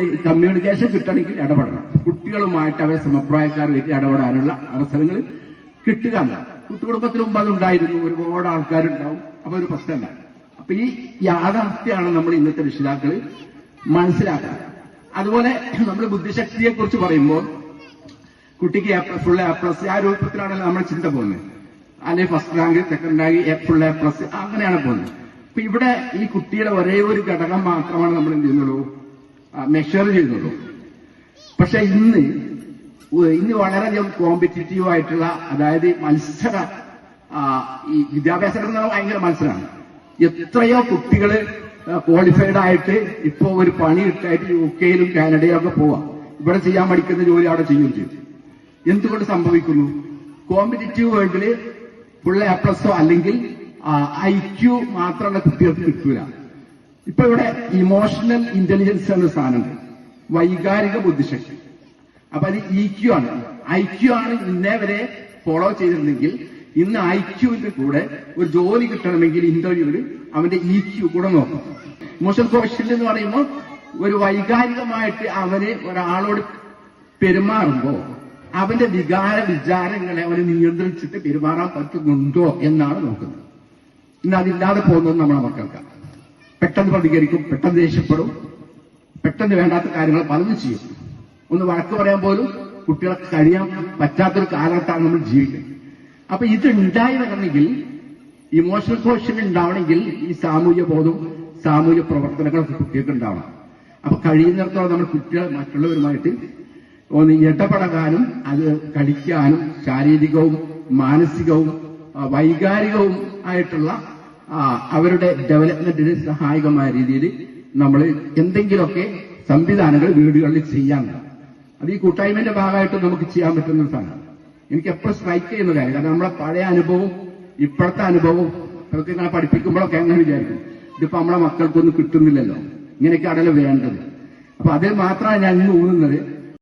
Communication കിട്ടണമെങ്കിൽ ഇടപെടണം. കുട്ടികളുമായിട്ട് അവരെ സമപ്രായക്കാരുമായിട്ട് ഇടപെടാനുള്ള അവസരങ്ങൾ കിട്ടുക എന്നാണ് കുട്ടികുടുംബത്തിന് മുമ്പ് അതുണ്ടായിരുന്നു. ഒരുപാട് ആൾക്കാരുണ്ടാവും. അപ്പൊ ഒരു പ്രശ്നമല്ല. അപ്പൊ ഈ യാഥാർത്ഥ്യമാണ് നമ്മൾ ഇന്നത്തെ രക്ഷിതാക്കൾ മനസ്സിലാക്കുക. അതുപോലെ നമ്മൾ ബുദ്ധിശക്തിയെ കുറിച്ച് പറയുമ്പോൾ കുട്ടിക്ക് ഫുൾ എ പ്ലസ് ആ രൂപത്തിലാണല്ലോ നമ്മുടെ ചിന്ത പോകുന്നത്. അല്ലെങ്കിൽ first rank second rank full A plus അങ്ങനെയാണ് പോകുന്നത്. അപ്പൊ ഇവിടെ ഈ കുട്ടിയുടെ ഒരേ ഒരു ഘടകം മാത്രമാണ് നമ്മൾ എന്ത് ചെയ്യുന്നുള്ളൂ? മെഷർ ചെയ്യുന്നുള്ളൂ പക്ഷെ ഇന്ന് ഇന്ന് വളരെയധികം കോമ്പറ്റീറ്റീവ് ആയിട്ടുള്ള അതായത് മത്സര ഈ വിദ്യാഭ്യാസ രംഗം ഭയങ്കര മത്സരമാണ് എത്രയോ കുട്ടികൾ ക്വാളിഫൈഡ് ആയിട്ട് ഇപ്പോ ഒരു പണി കിട്ടായിട്ട് യു കെയിലും കാനഡയിലും ഒക്കെ പോവാം. ഇവിടെ ചെയ്യാൻ പഠിക്കുന്ന ജോലി അവിടെ ചെയ്യും ചെയ്യും. എന്തുകൊണ്ട് സംഭവിക്കുന്നു? കോമ്പറ്റീറ്റീവ് വേൾഡിൽ ഫുൾ എ പ്ലസോ അല്ലെങ്കിൽ ഐ ക്യു മാത്രമുള്ള കുട്ടികൾക്ക് കിട്ടൂല. ഇപ്പൊ ഇവിടെ ഇമോഷണൽ ഇന്റലിജൻസ് എന്ന സാധനമുണ്ട് വൈകാരിക ബുദ്ധിശക്തി. അപ്പൊ അത് ഇ ക്യു ആണ്. ഐ ക്യു ആണ് ഇന്നേ വരെ ഫോളോ ചെയ്തിരുന്നെങ്കിൽ ഇന്ന് ഐ ക്യുവിന്റെ കൂടെ ഒരു ജോലി കിട്ടണമെങ്കിൽ ഇന്റർവ്യൂവിൽ അവന്റെ ഇ ക്യു കൂടെ നോക്കും. ഇമോഷണൽ കോഷ്യൻ എന്ന് പറയുമ്പോൾ ഒരു വൈകാരികമായിട്ട് അവന് ഒരാളോട് പെരുമാറുമ്പോ അവന്റെ വികാര വിചാരങ്ങളെ അവന് നിയന്ത്രിച്ചിട്ട് പെരുമാറാൻ പറ്റുന്നുണ്ടോ എന്നാണ് നോക്കുന്നത്. ഇന്ന് അതില്ലാതെ പോകുന്നത് നമ്മളെ മക്കൾക്ക് പെട്ടെന്ന് പ്രതികരിക്കും പെട്ടെന്ന് ദേഷ്യപ്പെടും പെട്ടെന്ന് വേണ്ടാത്ത കാര്യങ്ങൾ പലതും ചെയ്യും. ഒന്ന് വഴക്ക് പറയാൻ പോലും കുട്ടികളെ കഴിയാൻ പറ്റാത്തൊരു കാലഘട്ടമാണ് നമ്മൾ ജീവിക്കുന്നത്. അപ്പൊ ഇത് ഉണ്ടായി വരണമെങ്കിൽ ഇമോഷണൽ കോഷൻ ഉണ്ടാവണമെങ്കിൽ ഈ സാമൂഹ്യ ബോധവും സാമൂഹ്യ പ്രവർത്തനങ്ങളൊക്കെ കുട്ടികൾക്ക് ഉണ്ടാവണം. അപ്പൊ കഴിയുന്നിടത്തോളം നമ്മൾ കുട്ടികളെ മറ്റുള്ളവരുമായിട്ട് ഒന്ന് ഇടപെടാനും അത് കളിക്കാനും ശാരീരികവും മാനസികവും വൈകാരികവും ആയിട്ടുള്ള അവരുടെ ഡെവലപ്മെന്റിന് സഹായകമായ രീതിയിൽ നമ്മൾ എന്തെങ്കിലുമൊക്കെ സംവിധാനങ്ങൾ വീടുകളിൽ ചെയ്യാനുണ്ട് അത് ഈ കൂട്ടായ്മയുടെ ഭാഗമായിട്ട് നമുക്ക് ചെയ്യാൻ പറ്റുന്ന സാധനമാണ് എനിക്ക് എപ്പോഴും സ്ട്രൈക്ക് ചെയ്യുന്ന കാര്യം കാരണം നമ്മളെ പഴയ അനുഭവവും ഇപ്പോഴത്തെ അനുഭവവും പ്രത്യേകങ്ങളെ പഠിപ്പിക്കുമ്പോഴൊക്കെ എങ്ങനെ വിചാരിക്കും. ഇതിപ്പോ നമ്മളെ മക്കൾക്കൊന്നും കിട്ടുന്നില്ലല്ലോ. ഇങ്ങനെയൊക്കെ ഇങ്ങനെയൊക്കെയാണല്ലോ വേണ്ടത്. അപ്പൊ അതിൽ മാത്രമാണ് ഞാൻ ഊന്നുന്നത്.